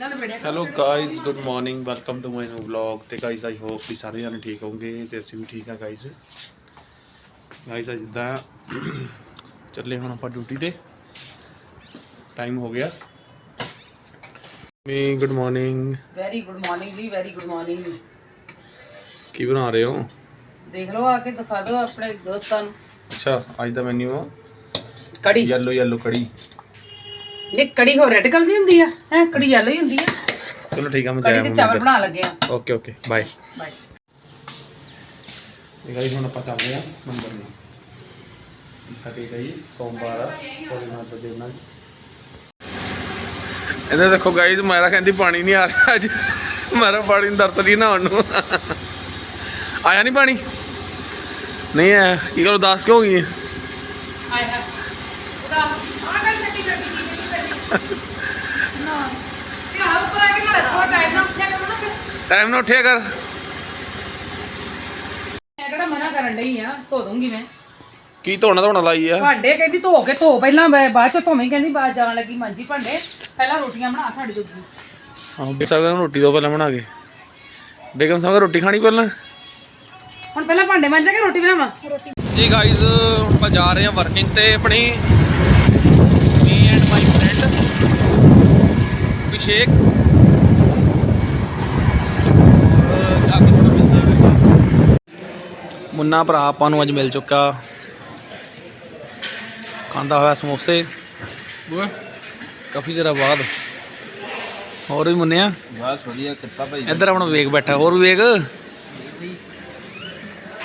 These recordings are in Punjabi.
Hello guys good morning welcome to my new vlog ਤੇ ਗਾਇਜ਼ ਆਈ ਹੋਪ ਕਿ ਸਾਰੇ ਜਣੇ ਠੀਕ ਹੋਵੋਗੇ ਤੇ ਅਸੀਂ ਵੀ ਠੀਕ ਆ ਗਾਇਜ਼ ਗਾਇਜ਼ ਅੱਜ ਜਿੱਦਾਂ ਚੱਲੇ ਹੁਣ ਆਪਾਂ ਡਿਊਟੀ ਤੇ। ਟਾਈਮ ਹੋ ਗਿਆ। Me good morning very good morning ਜੀ ਵੈਰੀ ਗੁੱਡ ਮਾਰਨਿੰਗ ਕੀ ਬਣਾ ਰਹੇ ਹੋ? ਦੇਖ ਲਓ ਆ ਕੇ ਦਿਖਾ ਦਿਓ ਆਪਣੇ ਦੋਸਤਾਂ ਨੂੰ। ਅੱਛਾ ਅੱਜ ਦਾ ਮੈਨੂ ਆ। ਕੜੀ। ਯੈਲੋ ਯੈਲੋ ਕੜੀ। ਨੇ ਕੜੀ ਹੋ ਰੈਡ ਕਲਰ ਦੀ ਹੁੰਦੀ ਆ ਹੈ ਕੜੀ ਯੈਲੋ ਹੀ ਹੁੰਦੀ ਆ। ਚਲੋ ਠੀਕ ਆ ਮੈਂ ਕੜੀ ਤੇ ਚਾਵਲ ਬਣਾ ਲੱਗੇ ਆ। Okay okay bye. ਬਾਏ। ਇਹ ਗਾਇਜ਼ ਹੁਣ ਆਪਾਂ ਚੱਲਦੇ ਆ ਮੰਦਰ ਨੂੰ। ਕਦੇ ਗਈ ਸੋਮਵਾਰ ਆ ਕੋਈ ਨਾ ਬਦੇ ਨਾਲ ਇਹਦੇ ਦੇਖੋ ਗਾਇਜ਼ ਮਾਰਾ ਕਹਿੰਦੀ ਪਾਣੀ ਨਹੀਂ ਆ ਰਿਹਾ ਅੱਜ। ਮਾਰਾ ਪਾਣੀ ਨੂੰ ਦਰਸ ਨਹਾਉਣ ਨੂੰ। ਆਇਆ ਨਹੀਂ ਪਾਣੀ? ਨਹੀਂ ਆਇਆ। ਕੀ ਕਰੋ ਦੱਸ ਕਿਉਂ ਗਈ ਹੈ? ਹਾਏ ਹਾਏ ਉਹਦਾ ਆ ਗੱਲ ਛੱਟੀ ਕਰਦੀ ਸੀ ਕਿਹਦੀ ਨਾ। ਤੇ ਆ ਉੱਪਰ ਆ ਕੇ ਨਾ ਥੋੜਾ ਟਾਈਮ ਨਾਲ ਉੱਠਿਆ ਕਰੋ ਨਾ ਫਿਰ। ਟਾਈਮ ਨਾਲ ਉੱਠਿਆ ਕਰ। ਮੈਂ ਕਿਹੜਾ ਮਨਾ ਕਰਨ ਡਈ ਆ ਧੋ ਦੂੰਗੀ ਮੈਂ। ਕੀ ਧੋਣਾ ਧੋਣਾ ਲਾਈ ਆ? ਭਾਂਡੇ ਕਹਿੰਦੀ ਧੋ ਕੇ ਧੋ ਪਹਿਲਾਂ ਮੈਂ ਬਾਅਦ ਚ ਧੋਵੇਂ ਕਹਿੰਦੀ ਬਾਅਦ ਜਾਣ ਲੱਗੀ ਮਾਂਜੀ ਭਾਂਡੇ। ਪਹਿਲਾਂ ਰੋਟੀਆਂ ਬਣਾ ਸਾਡੇ ਜੋਗੀ। ਹਾਂ ਨੂੰ ਰੋਟੀ ਦੋ ਪਹਿਲਾਂ ਬਣਾ ਕੇ। ਬੇਗਮ ਸਾਹਿਬ ਰੋਟੀ ਖਾਣੀ ਪਹਿਲਾਂ? ਹੁਣ ਪਹਿਲਾਂ ਭਾਂਡੇ ਮਾਂਜਾਂ ਕਿ ਰੋਟੀ ਬਣਾਵਾਂ। ਰੋਟੀ ਜੀ ਗਾਇਜ਼ ਹੁਣ ਆਪਾਂ ਜਾ ਰਹੇ ਹਾਂ ਵਰਕਿੰਗ ਤੇ ਆਪਣੀ me and my friend Abhishek ਹਾਂ। ਮੁੰਨਾ ਭਰਾ ਆਪਾਂ ਨੂੰ ਅੱਜ ਮਿਲ ਚੁੱਕਾ। ਖਾਂਦਾ ਹੋਇਆ ਸਮੋਸੇ। ਕਾਫੀ ਚਿਰ ਬਾਅਦ। ਹੋਰ ਵੀ ਮੁੰਨਿਆ? ਬਸ ਵਧੀਆ ਕਿਰਪਾ ਭਾਈ ਇੱਧਰ ਆਪਣਾ ਵੇਗ ਬੈਠਾ ਹੋਰ ਵੀ ਵੇਗ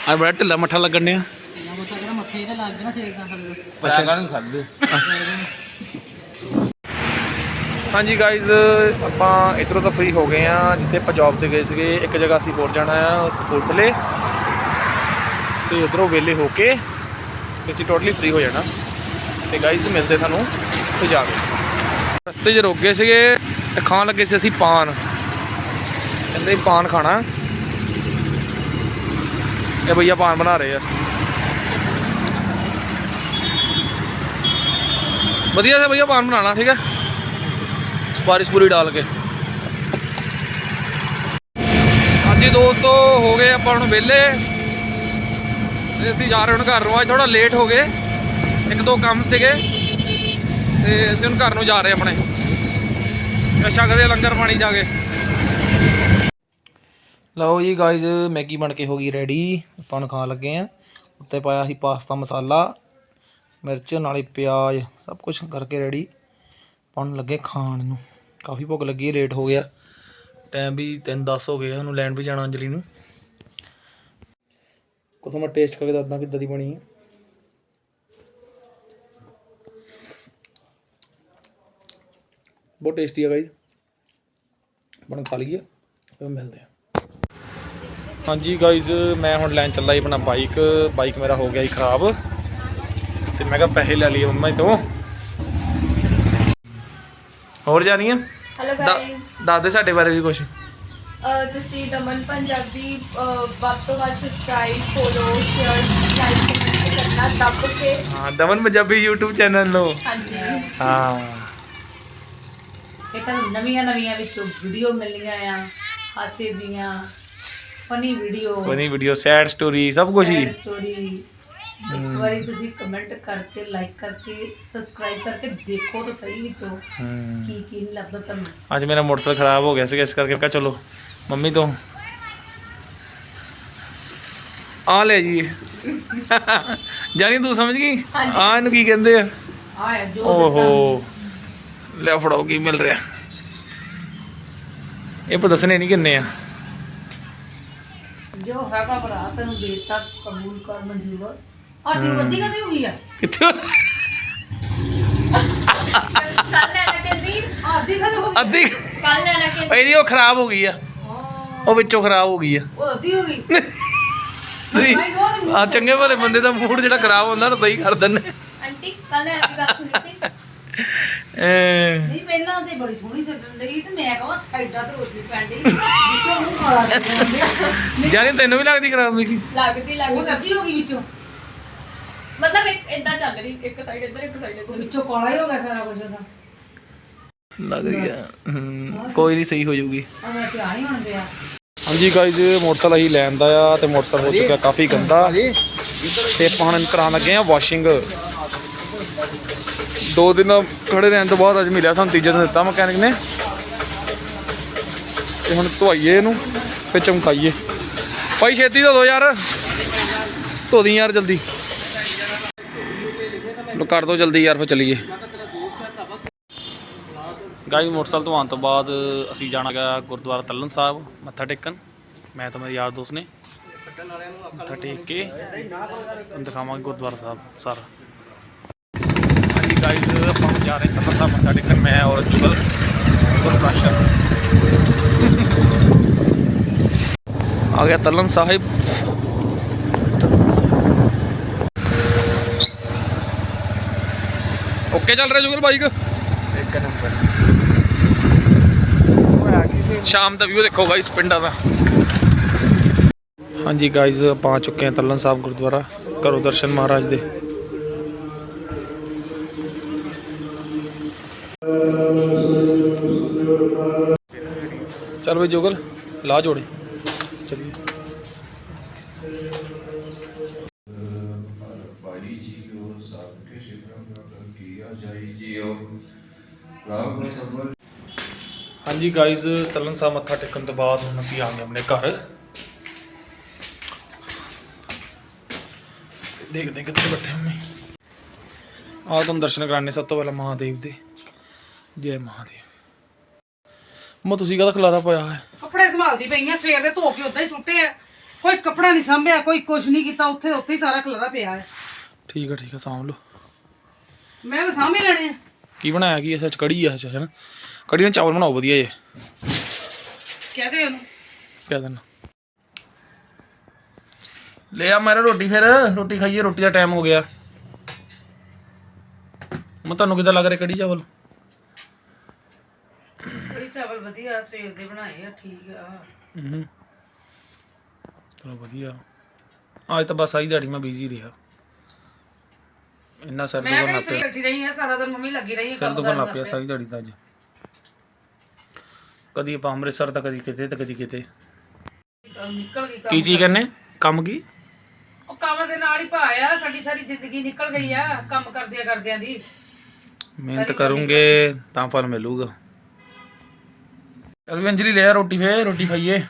ਆ ਬੜਾ ਢਿੱਲਾ ਮੱਠਾ ਲੱਗਣ ਡਿਆ। ਮਸਾ ਕਿਹੜਾ ਮੱਥੇ ਇਹਦੇ ਲੱਗ ਜਾਣਾ ਸੇਕ ਨਾਲ ਥੱਲੇ ਅੱਛਾ। ਕਾਹਨੂੰ ਖਾਦੇ। ਹਾਂਜੀ ਗਾਇਜ਼ ਆਪਾਂ ਇਧਰੋਂ ਤਾਂ ਫ੍ਰੀ ਹੋ ਗਏ ਆ ਜਿੱਥੇ ਆਪਾਂ ਜੌਬ ਤੇ ਗਏ ਸੀਗੇ, ਇੱਕ ਜਗ੍ਹਾ ਅਸੀਂ ਹੋਰ ਜਾਣਾ ਆ ਕਪੂਰਥਲੇ। ਤੇ ਉਧਰੋਂ ਵੇਲੇ ਹੋ ਕੇ ਤੇ ਅਸੀਂ ਟੋਟਲੀ ਫ੍ਰੀ ਹੋ ਜਾਣਾ। ਤੇ ਗਾਇਜ਼ ਮਿਲਦੇ ਤੁਹਾਨੂੰ, ਉੱਥੇ ਜਾ ਕੇ। ਰਸਤੇ 'ਚ ਰੁਕ ਗਏ ਸੀਗੇ ਤੇ ਖਾਣ ਲੱਗੇ ਸੀ ਅਸੀਂ ਪਾਨ। ਕਹਿੰਦੇ ਪਾਨ ਖਾਣਾ। ਇਹ ਭਈਆ ਪਾਨ ਬਣਾ ਰਹੇ ਆ। ਵਧੀਆ ਸੇ ਭਈਆ ਪਾਨ ਬਣਾਣਾ ਠੀਕ ਹੈ? ਸਪਾਰਿਸ਼ ਪੂਰੀ ਡਾਲ ਕੇ। ਹਾਂਜੀ ਦੋਸਤੋ, ਹੋ ਗਏ ਆਪਾਂ ਹੁਣ ਵਿਹਲੇ। ਤੇ ਅਸੀਂ ਜਾ ਰਹੇ ਹੁਣ ਘਰ ਨੂੰ। ਅੱਜ ਥੋੜਾ ਲੇਟ ਹੋ ਗਏ। ਇੱਕ ਦੋ ਕੰਮ ਸੀਗੇ। ਤੇ ਅਸੀਂ ਹੁਣ ਘਰ ਨੂੰ ਜਾ ਰਹੇ ਆਪਣੇ। ਛਕਦੇ ਲੰਗਰ ਪਾਣੀ ਜਾ ਕੇ। ਲਓ ਜੀ ਗਾਇਜ਼ ਮੈਗੀ ਬਣ ਕੇ ਹੋ ਗਈ ਰੈਡੀ ਆਪਾਂ ਨੂੰ ਖਾਣ ਲੱਗੇ ਆ ਉੱਤੇ ਪਾਇਆ ਸੀ ਪਾਸਤਾ ਮਸਾਲਾ, ਮਿਰਚ, ਨਾਲੇ ਪਿਆਜ਼, ਸਭ ਕੁਝ ਕਰਕੇ ਰੈਡੀ ਪਾਉਣ ਲੱਗੇ ਖਾਣ ਨੂੰ। ਕਾਫੀ ਭੁੱਖ ਲੱਗੀ ਲੇਟ ਹੋ ਗਿਆ। ਟਾਈਮ ਵੀ 3:10 ਹੋ ਗਏ ਉਹਨੂੰ ਲੈਣ ਵੀ ਜਾਣਾ ਅੰਜਲੀ ਨੂੰ। ਕੋਥੋਂ ਮੈਂ ਟੇਸਟ ਕਰਕੇ ਦੱਸਦਾ ਕਿੱਦਾਂ ਦੀ ਬਣੀ ਹੈ ਬਹੁਤ ਟੇਸਟੀ ਹੈ ਗਾਈਜ਼ ਬਣ ਖਾ ਲਈਏ ਫਿਰ ਮਿਲਦੇ ਆ। ਹਾਂਜੀ ਗਾਈਜ਼ ਮੈਂ ਹੁਣ ਲੈਣ ਚੱਲਾ ਜੀ ਆਪਣਾ ਬਾਈਕ ਬਾਈਕ ਮੇਰਾ ਹੋ ਗਿਆ ਜੀ ਖਰਾਬ। ਤੇ ਮੈਂ ਕਿਹਾ ਪੈਸੇ ਲੈ ਲਈਏ ਮੰਮਾ ਤੋਂ। ਹੋਰ ਜਾਣੀ ਆ? ਹੈਲੋ ਗਾਇਸ ਦੱਸ ਦੇ ਸਾਡੇ ਬਾਰੇ ਵੀ ਕੁਝ ਤੁਸੀਂ ਦਮਨ ਪੰਜਾਬੀ ਅਹ, ਵੱਧ ਤੋਂ ਵੱਧ ਸਬਸਕ੍ਰਾਈਬ ਫੋਲੋ ਸ਼ੇਅਰ ਲਾਈਕ ਕਰਨਾ ਦੱਬ ਕੇ। ਹਾਂ ਦਮਨ ਪੰਜਾਬੀ YouTube ਚੈਨਲ ਨੂੰ ਹਾਂਜੀ। ਹਾਂ। ਇਹ ਤਾਂ ਨਵੀਆਂ ਨਵੀਆਂ ਵਿੱਚੋਂ ਵੀਡੀਓ ਮਿਲੀਆਂ ਆ ਹਾਸੇ ਦੀਆਂ funny video funny video sad story ਸਭ ਕੁਝ ਹੀ। ਸਟੋਰੀ ਇੱਕ ਵਾਰੀ ਤੁਸੀਂ ਕਮੈਂਟ ਕਰਕੇ ਲਾਈਕ ਕਰਕੇ ਸਬਸਕ੍ਰਾਈਬ ਕਰਕੇ ਦੇਖੋ ਤਾਂ ਸਹੀ ਵਿੱਚੋਂ। ਕੀ ਕੀ ਨਹੀਂ ਲੱਭਦਾ ਤੁਹਾਨੂੰ। ਅੱਜ ਮੇਰਾ ਮੋਟਰਸਾਈਕਲ ਖਰਾਬ ਹੋ ਗਿਆ ਸੀ ਇਸ ਕਰਕੇ ਕਿਹਾ ਚਲੋ ਮੰਮੀ ਤੋਂ। ਆ ਲੈ ਜੀ। ਜਾਨੀ ਤੂੰ ਸਮਝ ਗਈ? ਆ ਇਹਨੂੰ ਕੀ ਕਹਿੰਦੇ ਆ? ਆ ਹੈ ਜੋ ਓਹੋ। ਲੈ ਫੜਾਓ ਕੀ ਮਿਲ ਰਿਹਾ? ਇਹ ਪਰ ਦੱਸਣੇ ਨਹੀਂ ਕਿੰਨੇ ਆ। ਜੋ ਹੈਗਾ ਭਰਾ ਤੈਨੂੰ ਦੇਤਾ ਕਬੂਲ ਕਰ ਮਨਜ਼ੂਰ। ਆ ਟਿਊਬ ਅੱਧੀ ਕਦੀ ਹੋ ਗਈ ਆ? ਕਿੱਥੇ ਕੱਲ ਲੈਣਾ ਕਹਿੰਦੀ ਆ ਅੱਧੀ ਕਦੀ ਹੋ ਗਈ ਅੱਧੀ ਕੱਲ ਲੈਣਾ ਕਹਿੰਦੀ। ਇਹਦੀ ਉਹ ਖਰਾਬ ਹੋ ਗਈ ਆ। ਉਹ ਵਿੱਚੋਂ ਖਰਾਬ ਹੋ ਗਈ ਆ। ਉਹ ਅੱਧੀ ਹੋ ਗਈ। ਤੁਸੀਂ ਆ ਚੰਗੇ ਭਲੇ ਬੰਦੇ ਦਾ ਮੂਡ ਜਿਹੜਾ ਖਰਾਬ ਹੁੰਦਾ ਨਾ ਸਹੀ ਕਰ ਦਿੰਦੇ। ਆਂਟੀ ਕੱਲ ਲੈਣਾ ਦੀ ਗੱਲ ਸੁਣੀ ਸੀ। ਐ। ਨਹੀਂ ਪਹਿਲਾਂ ਤੇ ਬੜੀ ਸੋਹਣੀ ਸਜਣ ਡਈ ਤੇ ਮੈਂ ਕਹਾਂ ਸਾਈਡਾਂ ਤੇ ਰੋਸ਼ਨੀ ਪੈਣ ਡਈ ਵਿੱਚੋਂ ਮੂੰਹ ਕਾਲਾ ਜਾਨੀ ਤੈਨੂੰ ਵੀ ਲੱਗਦੀ ਖਰਾਬ ਹੋਈ ਸੀ। ਲੱਗਦੀ ਉਹ ਲੱਗਦੀ ਅੱਧੀ ਹੋ ਗਈ ਵਿੱਚੋਂ। ਮਤਲਬ ਇੱਕ ਇਦਾਂ ਚੱਲ ਰਹੀ ਇੱਕ ਸਾਈਡ ਇੱਧਰ ਇੱਕ ਸਾਈਡ ਇੱਧਰ। ਵਿੱਚੋਂ ਕਾਲਾ ਹੀ ਹੋ ਗਿਆ ਸਾਰਾ ਕੁਝ ਉਹਦਾ ਲੱਗ ਰਹੀ ਹੈ ਹਮ, ਕੋਈ ਨਹੀਂ ਸਹੀ ਹੋ ਜਾਊਗੀ। ਆ ਮੈਂ ਧਿਆਨ ਹੀ ਹੁਣ ਪਿਆ ਹਾਂਜੀ ਗਾਇਜ਼ ਮੋਟਰਸਾਈਕਲ ਅਸੀਂ ਲੈਣ ਦਾ ਆ ਤੇ ਮੋਟਰਸਾਈਕਲ ਹੋ ਚੁੱਕਾ ਕਾਫੀ ਗੰਦਾ। ਤੇ ਆਪਾਂ ਹੁਣ ਕਰਾਉਣ ਲੱਗੇ ਆ ਵਾਸ਼ਿੰਗ ਦੋ ਦਿਨ ਖੜੇ ਰਹਿਣ ਤੋਂ ਬਾਅਦ ਅੱਜ ਮਿਲਿਆ ਸਾਨੂੰ ਤੀਜੇ ਦਿਨ ਦਿੱਤਾ ਮਕੈਨਿਕ ਨੇ। ਤੇ ਹੁਣ ਧਵਾਈਏ ਇਹਨੂੰ ਫਿਰ ਚਮਕਾਈਏ। ਭਾਈ ਛੇਤੀ ਧੋ ਦੋ ਯਾਰ। ਧੋ ਦੀ ਯਾਰ ਜਲਦੀ। ਲੋ ਕਰ ਦੋ ਜਲਦੀ ਯਾਰ ਫਿਰ ਚਲੀਏ। ਗਾਈ ਮੋਟਰਸਾਈਕਲ ਧਵਾਉਣ ਤੋਂ ਬਾਅਦ ਅਸੀਂ ਜਾਣਾਗਾ ਗੁਰਦੁਆਰਾ ਤਲਨ ਸਾਹਿਬ ਮੱਥਾ ਟੇਕਣ। ਮੈਂ ਤੇ ਮੇਰੇ ਯਾਰ ਦੋਸਤ ਨੇ। ਮੱਥਾ ਟੇਕ ਕੇ ਤੁਹਾਨੂੰ ਦਿਖਾਵਾਂਗੇ ਗੁਰਦੁਆਰਾ ਸਾਹਿਬ ਸਾਰਾ। ਹਾਂਜੀ ਗਾਈਜ਼ ਆਪਾਂ ਜਾ ਰਹੇ ਹਾਂ ਤਲਨ ਸਾਹਿਬ ਮੱਥਾ ਟੇਕਣ। ਮੈਂ ਔਰ ਜੁਗਲ ਗੁਰਪ੍ਰਾਸ਼ਰ ਆ ਗਿਆ ਤਲਨ ਸਾਹਿਬ। ਓਕੇ ਚੱਲ ਰਿਹਾ ਜੁਗਲ ਬਾਈਕ? ਇੱਕ ਨੰਬਰ। ਸ਼ਾਮ ਦਾ ਵਿਊ ਦੇਖੋ ਗਾਇਸ ਪਿੰਡਾਂ ਦਾ। ਹਾਂਜੀ ਗਾਇਸ ਆਪਾਂ ਆ ਚੁੱਕੇ ਹਾਂ ਤਲਨ ਸਾਹਿਬ ਗੁਰਦੁਆਰਾ ਕਰੋ ਦਰਸ਼ਨ ਮਹਾਰਾਜ ਦੇ। ਚੱਲ ਬਈ ਜੋਗਲ ਲਾ ਜੋੜੇ। ਚਲਿਏ ਭਾਈ ਜੀਓ ਸਭ ਕੇ ਸਿਮਰਨ ਪ੍ਰਭ ਕੀਆ ਜਾਈ ਜੀਓ। ਰੱਬ ਸਭਲ ਹਾਂਜੀ ਗਾਇਸ ਤਲਨ ਸਾਹਿਬ ਮੱਥਾ ਟੇਕਣ ਤੋਂ ਬਾਅਦ ਹੁਣ ਅਸੀਂ ਆ ਗਏ ਆਪਣੇ ਘਰ। ਦੇਖਦੇ ਹਾਂ ਕਿੱਥੇ ਬੈਠੇ ਹੁੰਨੇ। ਆਹ ਤੁਹਾਨੂੰ ਦਰਸ਼ਨ ਕਰਾਣੇ ਸਭ ਤੋਂ ਪਹਿਲਾਂ ਮਹਾਦੇਵ ਦੇ। ਜੈ ਮਹਾਦੇਵ। ਮੈਂ ਤੁਸੀਂ ਕਹਦਾ ਖਲਾਰਾ ਪਾਇਆ ਹੈ ਕੱਪੜੇ ਸੰਭਾਲਦੀ ਪਈਆਂ ਸਵੇਰ ਦੇ ਧੋ ਕੇ ਉਦਾਂ ਹੀ ਸੁੱਟੇ ਆ। ਕੋਈ ਕੱਪੜਾ ਨਹੀਂ ਸੰਭਿਆ ਕੋਈ ਕੁਛ ਨਹੀਂ ਕੀਤਾ ਉੱਥੇ ਉੱਥੇ ਹੀ ਸਾਰਾ ਖਲਰਾ ਪਿਆ ਹੈ ਠੀਕ ਹੈ ਠੀਕ ਹੈ ਸਾਂਭ ਲਓ। ਮੈਂ ਤਾਂ ਸਾਂਭੇ ਲੈਣੇ ਆ। ਕੀ ਬਣਾਇਆ ਕੀ ਸੱਚ ਕੜੀ ਹੈ ਸੱਚ ਹੈ ਨਾ ਕੜੀ ਨਾਲ ਚਾਵਲ ਬਣਾਓ ਵਧੀਆ ਜੇ। ਕਹਦੇ ਉਹਨੂੰ। ਕਿਆ ਲੈ ਆ ਮੇਰਾ ਰੋਟੀ ਫਿਰ ਰੋਟੀ ਖਾਈਏ ਰੋਟੀ ਦਾ ਟਾਈਮ ਹੋ ਗਿਆ। ਮੈਂ ਤੁਹਾਨੂੰ ਕਿਦਾਂ ਲੱਗ ਰਿਹਾ ਕੜੀ ਚਾਵਲ? ਕੜੀ ਚਾਵਲ ਵਧੀਆ ਸਵੇਰ ਦੇ ਬਣਾਏ ਆ ਠੀਕ ਆ। ਹੂੰ। ਚਲੋ ਵਧੀਆ। ਅੱਜ ਤਾਂ ਬਸ ਆਹੀ ਦਿਹਾੜੀ ਮੈਂ ਬਿਜ਼ੀ ਰਿਹਾ। ਇੰਨਾ ਸਿਰ ਮੈਂ ਦੁਖਣ ਕਿਹੜੀ ਲੱਗ ਪਿਆ। ਬੈਠੀ ਰਹੀ ਆ ਸਾਰਾ ਦਿਨ ਮੰਮੀ ਲੱਗੀ ਰਹੀ ਆ ਸਿਰ ਕੰਮ ਦੁਖਣ ਲੱਗ ਕਰਨ ਪਿਆ ਵਾਸਤੇ। ਸਾਰੀ ਦਿਹਾੜੀ ਤਾਂ ਅੱਜ। ਕਦੀ ਆਪਾਂ ਅੰਮ੍ਰਿਤਸਰ ਤਾਂ ਕਦੀ ਕਿਤੇ ਤੇ ਕਦੀ ਕਿਤੇ। ਨਿਕਲ ਗਈ ਕੀ ਕੰਮ ਚੀਜ਼ ਕਰਨੇ। ਕੰਮ ਕੀ? ਉਹ ਕੰਮ ਦੇ ਨਾਲ ਹੀ ਭਾਇਆ ਸਾਡੀ ਸਾਰੀ ਜ਼ਿੰਦਗੀ ਨਿਕਲ ਗਈ ਆ ਕੰਮ ਕਰਦਿਆਂ ਕਰਦਿਆਂ ਦੀ। ਮਿਹਨਤ ਕਰੂੰਗੇ ਤਾਂ ਫਲ ਮਿਲੂਗਾ। ਚਲ ਵੀ ਅੰਜਲੀ ਲੈ ਆ ਰੋਟੀ ਫੇ ਰੋਟੀ ਖਾਈਏ।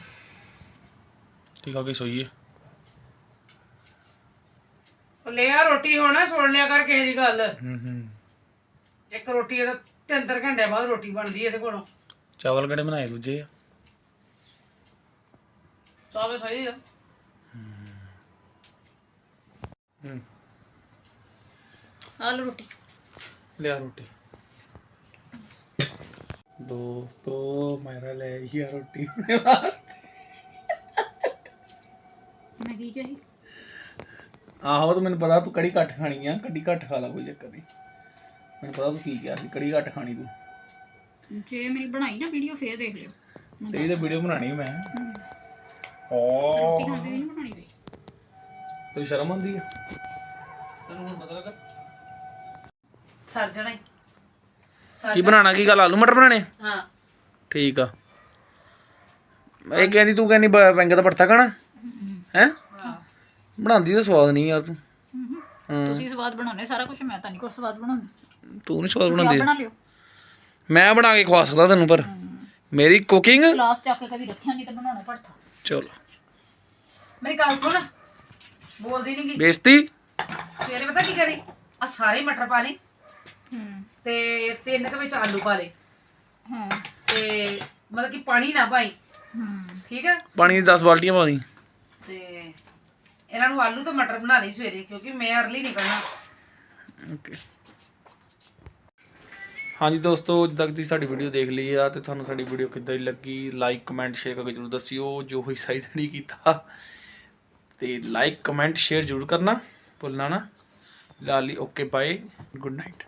ਠੀਕ ਆ ਕੇ ਸੋਈਏ। ਉਹ ਲੈ ਆ ਰੋਟੀ ਹੁਣ ਸੁਣ ਲਿਆ ਕਰ ਕਿਸੇ ਦੀ ਗੱਲ। ਹੂੰ ਹੂੰ। ਇੱਕ ਰੋਟੀ ਇਹਦਾ ਤਿੰਨ ਤਿੰਨ ਘੰਟਿਆਂ ਬਾਅਦ ਰੋਟੀ ਬਣਦੀ ਇਹਦੇ ਕੋਲੋਂ। ਚਾਵਲ ਕਿਹੜੇ ਬਣਾਏ ਦੂਜੇ ਆ? ਸਾਵੇ ਸਹੀ ਆ। ਹੂੰ। ਆਲੂ ਰੋਟੀ। ਲਿਆ ਰੋਟੀ। ਦੋਸਤੋ ਮੇਰਾ ਲੈ ਹੀ ਆ ਰੋਟੀ। ਮੈਂ ਕੀ ਕਹੀ? ਆਹੋ ਤਾਂ ਮੈਨੂੰ ਪਤਾ ਤੂੰ ਕੜੀ ਘੱਟ ਖਾਣੀ ਆ ਕੜੀ ਘੱਟ ਖਾ ਲਾ ਕੋਈ ਚੱਕਰ ਨਹੀਂ। ਮੈਨੂੰ ਪਤਾ ਤੂੰ ਕੀ ਕਿਹਾ ਸੀ ਕੜੀ ਘੱਟ ਖਾਣੀ ਤੂੰ। ਜੇ ਮੇਰੀ ਬਣਾਈ ਨਾ ਵੀਡੀਓ ਫੇਰ ਦੇਖ ਲਿਓ। ਤੇਰੀ ਤਾਂ ਵੀਡੀਓ ਬਣਾਣੀ ਮੈਂ। ਓ ਰੋਟੀ ਖਾਂਦੇ ਨਹੀਂ ਬਣਾਣੀ ਪਈ ਤੈਨੂੰ ਸ਼ਰਮ ਆਉਂਦੀ ਆ? ਤੈਨੂੰ ਹੁਣ ਪਤਾ ਲੱਗਾ? ਸਰ ਜਾਣਾ ਈ। ਕੀ ਬਣਾਣਾ ਕੀ ਗੱਲ ਆਲੂ ਮਟਰ ਬਣਾਣੇ ਹਾਂ। ਠੀਕ ਆ। ਇਹ ਕਹਿੰਦੀ ਤੂੰ ਕਹਿੰਦੀ ਬ- ਬੈਂਗ ਦਾ ਭਰਤਾ ਖਾਣਾ? ਹਾਂ? ਬਣਾਉਂਦੀ ਤਾਂ ਸਵਾਦ ਨਹੀਂ ਯਾਰ ਤੂੰ। ਹਾਂ। ਤੁਸੀਂ ਸਵਾਦ ਬਣਾਉਨੇ ਸਾਰਾ ਕੁਝ ਮੈਂ ਤਾਂ ਨਹੀਂ ਕੁਝ ਸਵਾਦ ਬਣਾਉਂਦੀ। ਤੂੰ ਨਹੀਂ ਸਵਾਦ ਤੁਸੀਂ ਆਪ ਬਣਾਉਂਦੀ। ਬਣਾ ਲਿਓ। ਮੈਂ ਬਣਾ ਕੇ ਖਵਾ ਸਕਦਾ ਤੈਨੂੰ ਪਰ ਮੇਰੀ ਕੁਕਿੰਗ ਗਲਾਸ ਚੱਕ ਕੇ ਕਦੀ ਰੱਖਿਆ ਨਹੀਂ ਤਾਂ ਬਣਾਉਣਾ ਪੜਤਾ ਚਲੋ। ਮੇਰੀ ਗੱਲ ਸੁਣ। ਬੋਲਦੀ ਨਹੀਂ ਗਈ ਬੇਇੱਜ਼ਤੀ। ਸਵੇਰੇ ਪਤਾ ਕੀ ਕਰੀ? ਆ ਸਾਰੇ ਮਟਰ ਪਾ ਲਈ ਹੂੰ ਤੇ ਤਿੰਨ ਕੁ ਵਿੱਚ ਆਲੂ ਪਾ ਲਏ। ਹਾਂ ਤੇ ਮਤਲਬ ਕਿ ਪਾਣੀ ਨਾ ਪਾਈ। ਹੂੰ ਠੀਕ ਹੈ ਪਾਣੀ ਦੀ 10 ਬਾਲਟੀਆਂ ਪਾ ਦੀ ਤੇ ਇਹਨਾਂ ਨੂੰ ਆਲੂ ਤੇ ਮਟਰ ਬਣਾ ਲਈ ਸਵੇਰੇ, ਕਿਉਂਕਿ ਮੈਂ ਅਰਲੀ ਨਿਕਲਣਾ। ਓਕੇ ਹਾਂਜੀ ਦੋਸਤੋ, ਜਿੱਦਾਂ ਕਿ ਤੁਸੀਂ ਸਾਡੀ ਵੀਡੀਓ ਦੇਖ ਲਈ ਆ ਤੇ ਤੁਹਾਨੂੰ ਸਾਡੀ ਵੀਡੀਓ ਕਿੱਦਾਂ ਦੀ ਲੱਗੀ ਲਾਈਕ ਕਮੈਂਟ ਸ਼ੇਅਰ ਕਰਕੇ ਜਰੂਰ ਦੱਸਿਓ, ਜੋ ਹੋਈ ਸਹੀ ਤਾਂ ਨਹੀਂ ਕੀਤਾ। ਤੇ ਲਾਈਕ ਕਮੈਂਟ ਸ਼ੇਅਰ ਜਰੂਰ ਕਰਨਾ, ਭੁੱਲਣਾ ਨਾ। Lali okay bye good night